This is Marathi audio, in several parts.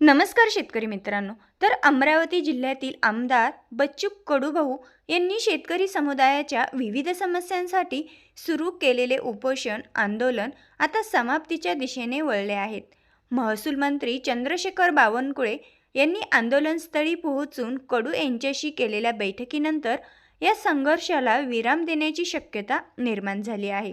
नमस्कार शेतकरी मित्रांनो. तर अमरावती जिल्ह्यातील आमदार बच्चू कडूभाऊ यांनी शेतकरी समुदायाच्या विविध समस्यांसाठी सुरू केलेले उपोषण आंदोलन आता समाप्तीच्या दिशेने वळले आहेत. महसूल मंत्री चंद्रशेखर बावनकुळे यांनी आंदोलनस्थळी पोहोचून कडू यांच्याशी केलेल्या बैठकीनंतर या संघर्षाला विराम देण्याची शक्यता निर्माण झाली आहे.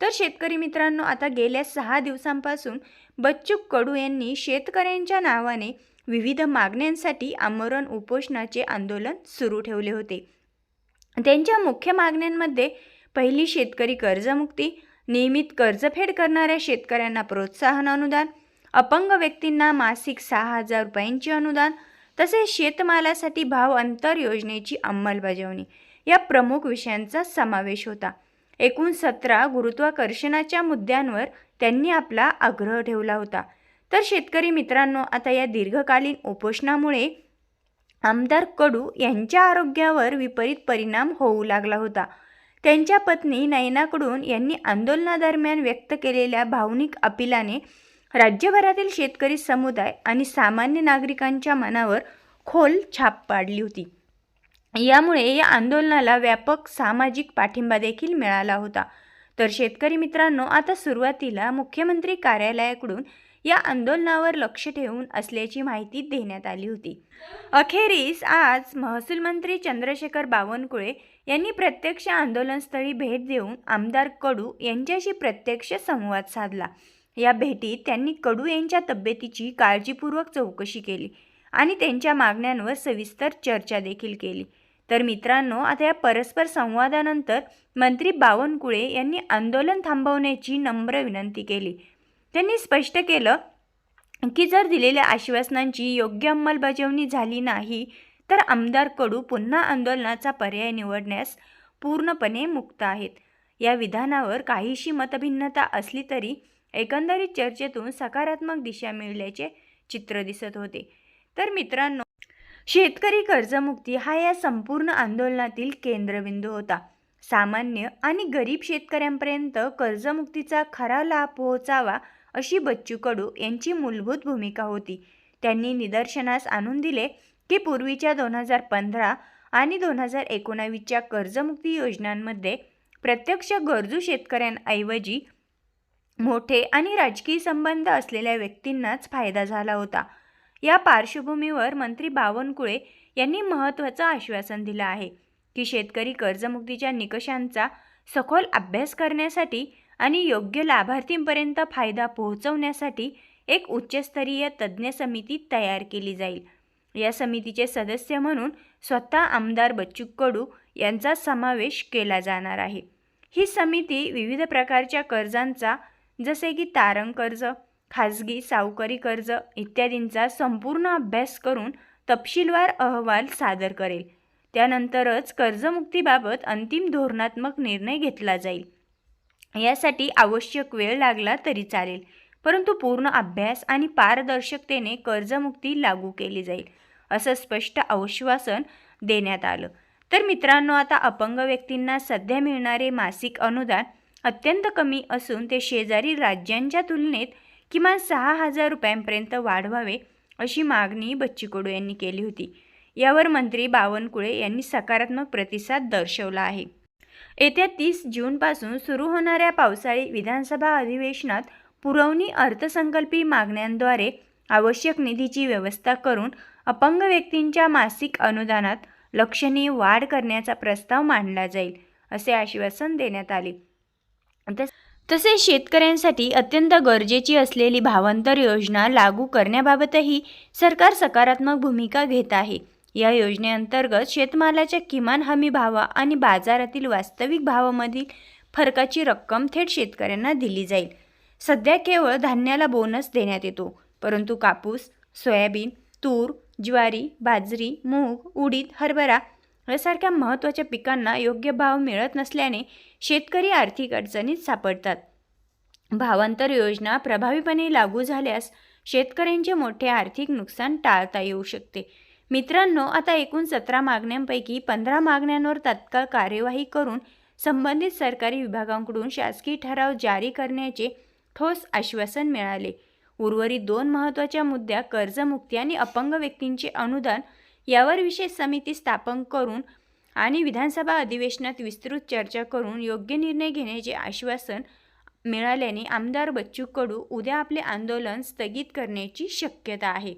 तर शेतकरी मित्रांनो आता गेल्या सहा दिवसांपासून बच्चू कडू यांनी शेतकऱ्यांच्या नावाने विविध मागण्यांसाठी आमरण उपोषणाचे आंदोलन सुरू ठेवले होते. त्यांच्या मुख्य मागण्यांमध्ये पहिली शेतकरी कर्जमुक्ती नियमित कर्जफेड करणाऱ्या शेतकऱ्यांना प्रोत्साहन अनुदान अपंग व्यक्तींना मासिक सहा हजार रुपयांचे अनुदान तसेच शेतमालासाठी भाव अंतर योजनेची अंमलबजावणी या प्रमुख विषयांचा समावेश होता. एकूण सतरा गुरुत्वाकर्षणाच्या मुद्द्यांवर त्यांनी आपला आग्रह ठेवला होता. तर शेतकरी मित्रांनो आता या दीर्घकालीन उपोषणामुळे आमदार कडू यांच्या आरोग्यावर विपरीत परिणाम होऊ लागला होता. त्यांच्या पत्नी नयनाकडून यांनी आंदोलनादरम्यान व्यक्त केलेल्या भावनिक अपिलाने राज्यभरातील शेतकरी समुदाय आणि सामान्य नागरिकांच्या मनावर खोल छाप पाडली होती. यामुळे या आंदोलनाला व्यापक सामाजिक पाठिंबा देखील मिळाला होता. तर शेतकरी मित्रांनो आता सुरुवातीला मुख्यमंत्री कार्यालयाकडून या आंदोलनावर लक्ष ठेवून असल्याची माहिती देण्यात आली होती. अखेरीस आज महसूल मंत्री चंद्रशेखर बावनकुळे यांनी प्रत्यक्ष आंदोलनस्थळी भेट देऊन आमदार कडू यांच्याशी प्रत्यक्ष संवाद साधला. या भेटीत त्यांनी कडू यांच्या तब्येतीची काळजीपूर्वक चौकशी केली आणि त्यांच्या मागण्यांवर सविस्तर चर्चा देखील केली. तर मित्रांनो आता या परस्पर संवादानंतर मंत्री बावनकुळे यांनी आंदोलन थांबवण्याची नम्र विनंती केली. त्यांनी स्पष्ट केलं की जर दिलेल्या आश्वासनांची योग्य अंमलबजावणी झाली नाही तर आमदार कडू पुन्हा आंदोलनाचा पर्याय निवडण्यास पूर्णपणे मुक्त आहेत. या विधानावर काहीशी मतभिन्नता असली तरी एकंदरीत चर्चेतून सकारात्मक दिशा मिळल्याचे चित्र दिसत होते. तर मित्रांनो शेतकरी कर्जमुक्ती हा या संपूर्ण आंदोलनातील केंद्रबिंदू होता. सामान्य आणि गरीब शेतकऱ्यांपर्यंत कर्जमुक्तीचा खरा लाभ पोहोचावा अशी बच्चू कडू यांची मूलभूत भूमिका होती. त्यांनी निदर्शनास आणून दिले की पूर्वीच्या दोन हजार पंधरा आणि दोन हजार एकोणावीसच्या कर्जमुक्ती योजनांमध्ये प्रत्यक्ष गरजू शेतकऱ्यांऐवजी मोठे आणि राजकीय संबंध असलेल्या व्यक्तींनाच फायदा झाला होता. या पार्श्वभूमीवर मंत्री बावनकुळे यांनी महत्त्वाचं आश्वासन दिलं आहे की शेतकरी कर्जमुक्तीच्या निकषांचा सखोल अभ्यास करण्यासाठी आणि योग्य लाभार्थींपर्यंत फायदा पोहोचवण्यासाठी एक उच्चस्तरीय तज्ज्ञ समिती तयार केली जाईल. या समितीचे सदस्य म्हणून स्वतः आमदार बच्चू कडू यांचा समावेश केला जाणार आहे. ही समिती विविध प्रकारच्या कर्जांचा जसे की तारण कर्ज खाजगी सावकारी कर्ज इत्यादींचा संपूर्ण अभ्यास करून तपशीलवार अहवाल सादर करेल. त्यानंतरच कर्जमुक्तीबाबत अंतिम धोरणात्मक निर्णय घेतला जाईल. यासाठी आवश्यक वेळ लागला तरी चालेल परंतु पूर्ण अभ्यास आणि पारदर्शकतेने कर्जमुक्ती लागू केली जाईल असं स्पष्ट आश्वासन देण्यात आलं. तर मित्रांनो आता अपंग व्यक्तींना सध्या मिळणारे मासिक अनुदान अत्यंत कमी असून ते शेजारी राज्यांच्या तुलनेत किमान सहा हजार रुपयांपर्यंत वाढवावे अशी मागणी बच्ची कडू यांनी केली होती. यावर मंत्री बावनकुळे यांनी सकारात्मक प्रतिसाद दर्शवला आहे. येत्या तीस जूनपासून सुरू होणाऱ्या पावसाळी विधानसभा अधिवेशनात पुरवणी अर्थसंकल्पीय मागण्यांद्वारे आवश्यक निधीची व्यवस्था करून अपंग व्यक्तींच्या मासिक अनुदानात लक्षणीय वाढ करण्याचा प्रस्ताव मांडला जाईल असे आश्वासन देण्यात आले. तस तसेच शेतकऱ्यांसाठी अत्यंत गरजेची असलेली भावांतर योजना लागू करण्याबाबतही सरकार सकारात्मक भूमिका घेत आहे. या योजनेअंतर्गत शेतमालाच्या किमान हमी भावा आणि बाजारातील वास्तविक भावामधील फरकाची रक्कम थेट शेतकऱ्यांना दिली जाईल. सध्या केवळ धान्याला बोनस देण्यात येतो परंतु कापूस सोयाबीन तूर ज्वारी बाजरी मूग उडीद हरभरा यासारख्या महत्त्वाच्या पिकांना योग्य भाव मिळत नसल्याने शेतकरी आर्थिक अडचणीत सापडतात. भावांतर योजना प्रभावीपणे लागू झाल्यास शेतकऱ्यांचे मोठे आर्थिक नुकसान टाळता येऊ शकते. मित्रांनो आता एकूण सतरा मागण्यांपैकी पंधरा मागण्यांवर तत्काळ कार्यवाही करून संबंधित सरकारी विभागांकडून शासकीय ठराव जारी करण्याचे ठोस आश्वासन मिळाले. उर्वरित दोन महत्त्वाच्या मुद्द्या कर्जमुक्ती आणि अपंग व्यक्तींचे अनुदान यावर विशेष समिती स्थापन करून आणि विधानसभा अधिवेशनात विस्तृत चर्चा करून योग्य निर्णय घेण्याचे आश्वासन मिळाल्याने आमदार बच्चू कडू उद्या आपले आंदोलन स्थगित करण्याची शक्यता आहे.